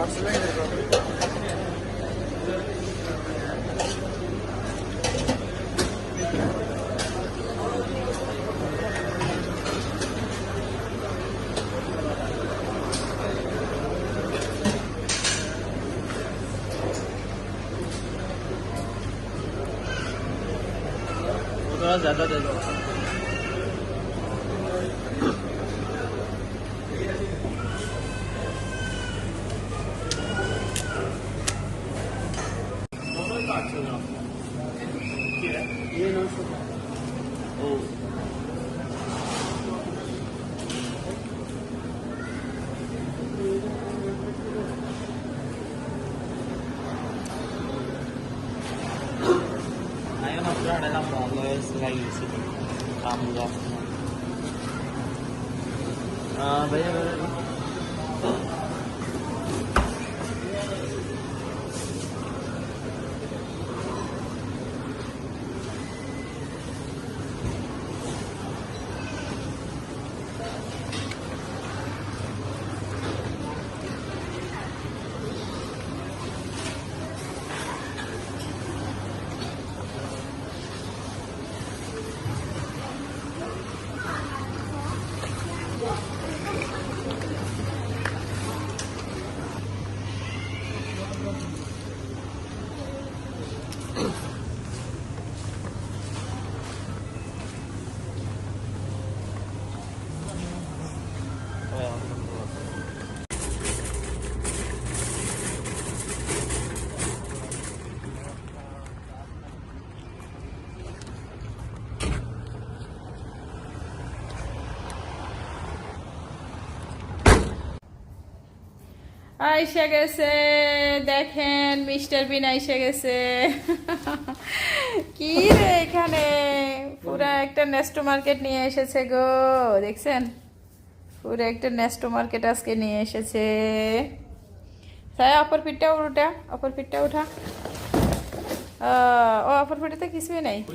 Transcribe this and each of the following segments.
थोड़ा ज़्यादा दे दो। ngay di sini. Kamu à bây giờ আইসা গেছে দেখেন মিস্টার বিন আইসা গেছে। কি রে এখানে? পুরা একটা নেস্টো মার্কেট নিয়ে এসেছে গো দেখছেন? পুরো একটা নেস্টো মার্কেট আজকে নিয়ে এসেছে। তাই অপর পিঠটা উঠা অপর পিঠটা উঠা। ও অপর তো কিছুই নাই।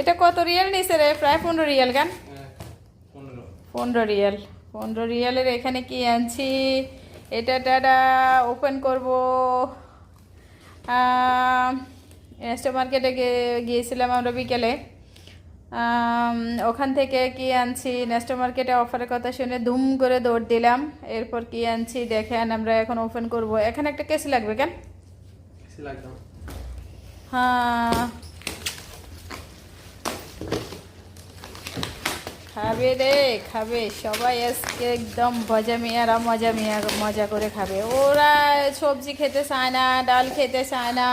এটা কত রিয়েল নিছে রে? প্রায় পনেরো রিয়েল গান। পনেরো। পনেরো রিয়াল। পনেরো রিয়ালের এখানে কি আনছি? এটা টাটা ওপেন করব। স্টক মার্কেটে গিয়েছিলাম আমরা বিকেলে। ওখান থেকে কি আনছি? নেস্ট মার্কেটে অফারের কথা শুনে দুম করে দৌড় দিলাম। এরপর কি আনছি? দেখেন আমরা এখন ওপেন করব। এখানে একটা কেসি লাগবে কেন? হ্যাঁ। খাবে রে, খাবে। সবাই আজকে একদম মজা মিয়ারা মজা মিয়া, মজা করে খাবে। ওরা সবজি খেতে চায় না, ডাল খেতে চায় না।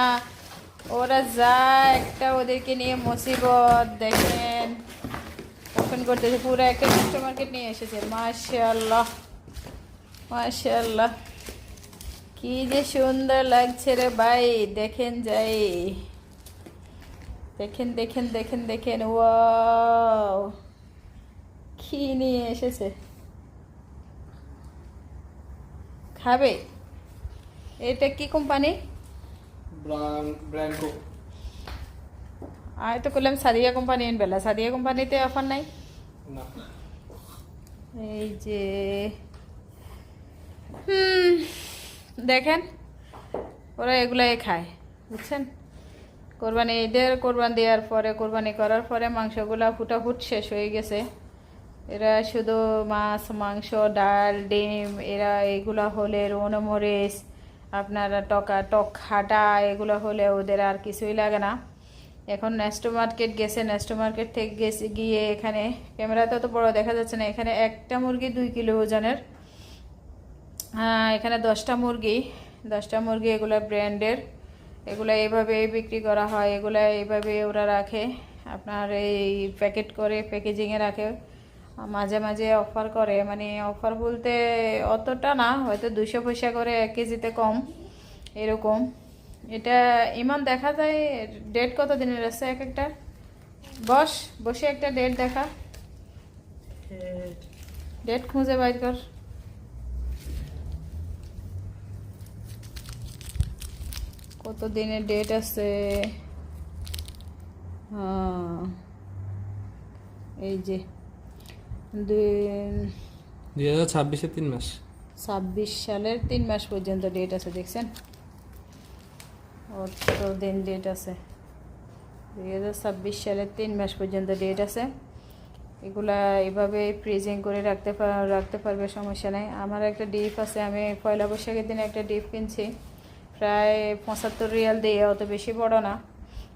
ওরা যা একটা ওদেরকে নিয়ে মুসিবত, দেখেন। ওপেন করতেছে, পুরো একটা মিস্টার মার্কেট নিয়ে এসেছে। মাশাল্লাহ মাশাল্লাহ কি যে সুন্দর লাগছে রে ভাই, দেখেন যাই। দেখেন দেখেন দেখেন দেখেন, ওয়াও। কি নিয়ে এসেছে? খাবে? এটা কি কোম্পানি আর তো করলাম সাদিয়া কোম্পানি বেলা। সাদিয়া কোম্পানিতে অফার নাই? এই যে হুম দেখেন ওরা এগুলাই খায় বুঝছেন? কোরবানি ঈদের কোরবান দেওয়ার পরে কোরবানি করার পরে মাংসগুলা ফুটাফুট শেষ হয়ে গেছে। এরা শুধু মাছ, মাংস, ডাল, ডিম, এরা এগুলো হলে রোনমরিচ আপনার টকা, টক খাটা এগুলো হলে ওদের আর কিছুই লাগে না। এখন নেস্টো মার্কেট গেছে, নেস্টো মার্কেট থেকে গেছে, গিয়ে এখানে ক্যামেরাতে তো বড় দেখা যাচ্ছে না, এখানে একটা মুরগি দুই কিলো ওজনের। এখানে দশটা মুরগি দশটা মুরগি এগুলো ব্র্যান্ডের, এগুলো এইভাবে বিক্রি করা হয়, এগুলো এইভাবে ওরা রাখে। আপনার এই প্যাকেট করে, প্যাকেজিংয়ে রাখে। মাঝে মাঝে অফার করে মানে অফার বলতে অতটা না, হয়তো দুশো পয়সা করে এক কেজিতে কম, এরকম। এটা ইমান দেখা যায় ডেট কত দিনের আছে এক একটা? বস, বসে একটা ডেট দেখা। ডেট খুঁজে বাইর কর। কত দিনের ডেট আছে? হ্যাঁ এই যে। দুই হাজার ছাব্বিশে তিন মাস। ছাব্বিশ সালের তিন মাস পর্যন্ত ডেট আছে দেখছেন? অত দিন ডেট আছে। দুই হাজার ছাব্বিশ সালের তিন মাস পর্যন্ত ডেট আছে। এগুলা এভাবে ফ্রিজিং করে রাখতে রাখতে পারবে সমস্যা নেই। আমার একটা ডিপ আছে আমি পয়লা বৈশাখের দিনে একটা ডিপ কিনছি। প্রায় পঁচাত্তর রিয়াল দিয়ে অত বেশি বড় না।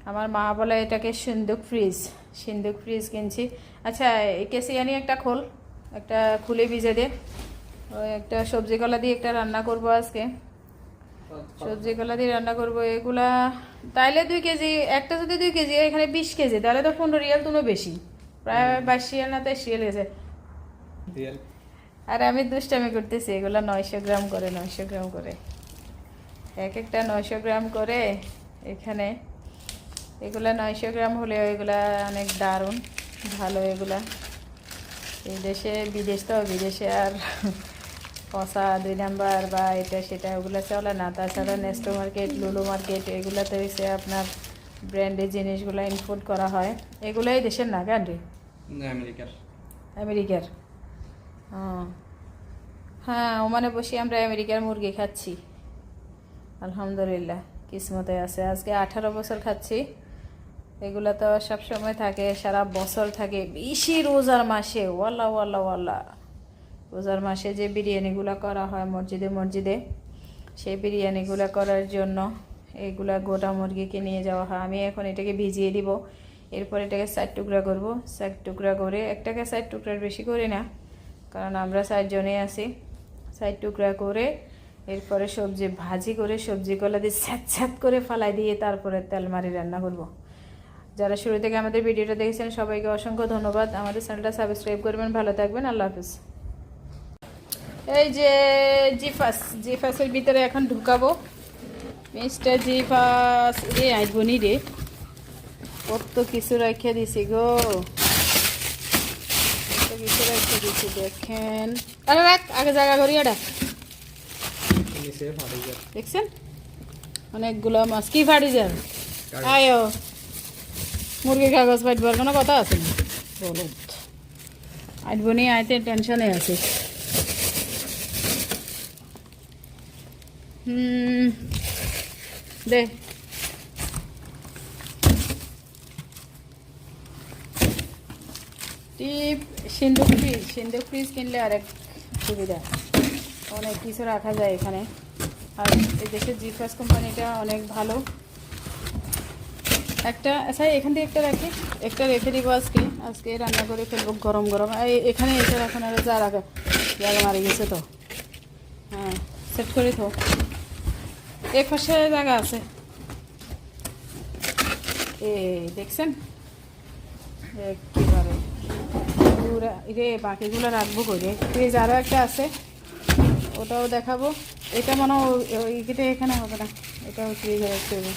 আমার মা বলে এটাকে সিন্দুক ফ্রিজ সিন্দুক ফ্রিজ কিনছি। আচ্ছা কেসিয়ানি একটা খোল একটা খুলে ভিজে দে। ওই একটা সবজি কলা দিয়ে একটা রান্না করব আজকে। সবজি কলা দিয়ে রান্না করব এগুলা তাইলে দুই কেজি একটা যদি দুই কেজি এখানে বিশ কেজি তাহলে তো পনেরো রিয়াল তুলো বেশি। প্রায় বাইশ রিয়াল না তেইশ রিয়াল গেছে আর আমি দুষ্টামি করতেছি এগুলা নয়শো গ্রাম করে নয়শো গ্রাম করে। এক একটা নয়শো গ্রাম করে এখানে। এগুলা নয়শো গ্রাম হলেও এগুলা অনেক দারুণ ভালো এগুলা। এই দেশে বিদেশ তো বিদেশে আর পশা দুই নাম্বার বা এটা সেটা ওগুলো চলে না। তাছাড়া নেস্টো মার্কেট লুলু মার্কেট এগুলাতে হচ্ছে আপনার ব্র্যান্ডের জিনিসগুলো ইনপুট করা হয়। এগুলোই দেশের না কেন আমেরিকার। আমেরিকার? হ্যাঁ ওমানে বসে আমরা আমেরিকার মুরগি খাচ্ছি। আলহামদুলিল্লাহ কিসমতে আছে। আজকে আঠারো বছর খাচ্ছি। এগুলো তো সব সময় থাকে, সারা বছর থাকে। বেশি রোজার মাসে ওয়াল্লা ওয়াল্লা ওয়াল্লা রোজার মাসে যে বিরিয়ানিগুলো করা হয় মসজিদে মসজিদে, সেই বিরিয়ানিগুলো করার জন্য এগুলা গোটা মুরগিকে নিয়ে যাওয়া হয়। আমি এখন এটাকে ভিজিয়ে দিব, এরপর এটাকে সাইড টুকরা করব। সাইড টুকরা করে, একটাকে সাইড টুকরার বেশি করি না, কারণ আমরা চারজনে আছি। সাইড টুকরা করে, এরপরে সবজি ভাজি করে সবজি গলা দিয়ে স্যাঁত স্যাঁত করে ফালাই দিয়ে তারপরে তেল মারি রান্না করব। যারা শুরু থেকে আমাদের ভিডিওটা দেখেছেন সবাইকে অসংখ্য ধন্যবাদ। আমাদের চ্যানেলটা সাবস্ক্রাইব করবেন ভালো থাকবেন আল্লাহ হাফিজ। এই যে জিফাস জিফাসের ভিতরে এখন ঢুকাবো। মিস্টার জিফাস রে আইবনি রে। কত কিছু রেখে দিছি গো। কত কিছু রেখে দিছি দেখেন। আরে রাখ আগে জায়গা করি এটা। দেখছেন? অনেকগুলো মাছ। কি ফাড়ি যান আয়ো। মুরগির কাগজ ফাটবার কোনো কথা আছে? না বলুন আইবনি আইতে টেনশনে আছে। দে। টিপ ফ্রিজ সিন্ধুক ফ্রিজ কিনলে আরেক সুবিধা। অনেক কিছু রাখা যায় এখানে। আর এই দেশের জিফাস কোম্পানিটা অনেক ভালো। একটা আচ্ছা এখান থেকে একটা রাখি। একটা রেখে দিব আজকে। আজকে রান্না করে ফেলব গরম গরম। এখানে এসে রাখুন আর যা রাখা জায়গা মারি গেছে তো। হ্যাঁ সেট করে তো এ পাশে জায়গা আছে। এ, দেখছেন? একেবারে। রে, বাকিগুলো রাখব করে ফ্রিজ আরও একটা আছে। ওটাও দেখাবো। এটা মনে হয় এখানে হবে না। এটা ফ্রিজে রাখতে হবে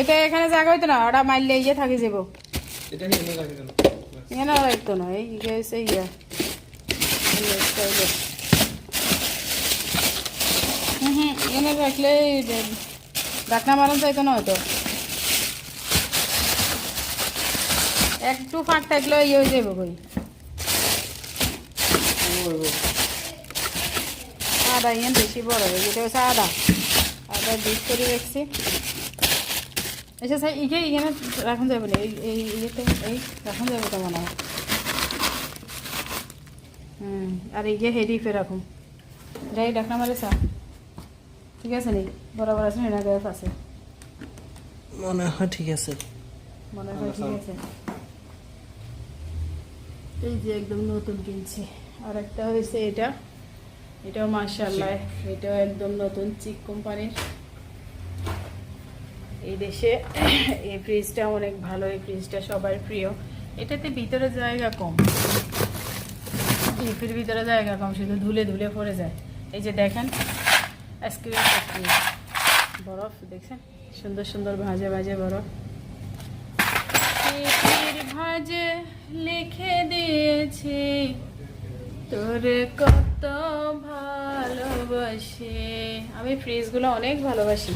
এটা এখানে জায়গা হইতো না ওটা মারলে ইয়ে থাকি যাব এটা রাখি কেন? রাখতো না এই গেছে ইয়া। হুম এখানে রাখলে ডাকনা মারান চাইতো না হয়তো। একটু ফাঁক থাকলে ইয়ে হয়ে যাব কই। আদা ইয়ান বেশি বড় হয়ে হচ্ছে আদা। আদা ডিপ করে রাখছি। আচ্ছা স্যার ইকে এখানে রাখুন যাবে না এই এই ইয়েতে এই রাখুন যাবে তো মনে হয় হুম আর এই যে হেডিফে রাখুন যাই ডাকনা মারে স্যার ঠিক আছে নি বরাবর আছে না গ্যাস আছে মনে হয় ঠিক আছে মনে হয় ঠিক আছে এই যে একদম নতুন কিনছি আর একটা হয়েছে এটা এটাও মার্শাল্লাহ এটাও একদম নতুন চিক কোম্পানির এই দেশে এই ফ্রিজটা অনেক ভালো, এই ফ্রিজটা সবার প্রিয়। এটাতে ভিতরে জায়গা কম। ডিপের ভিতরে জায়গা কম, শুধু ধুলে ধুলে পড়ে যায়। এই যে দেখেন আইসক্রিম বরফ, দেখছেন? সুন্দর সুন্দর ভাজে ভাজে বরফ। ভাজে লিখে দিয়েছি, তোরে কত ভালোবাসি। আমি ফ্রিজগুলো অনেক ভালোবাসি।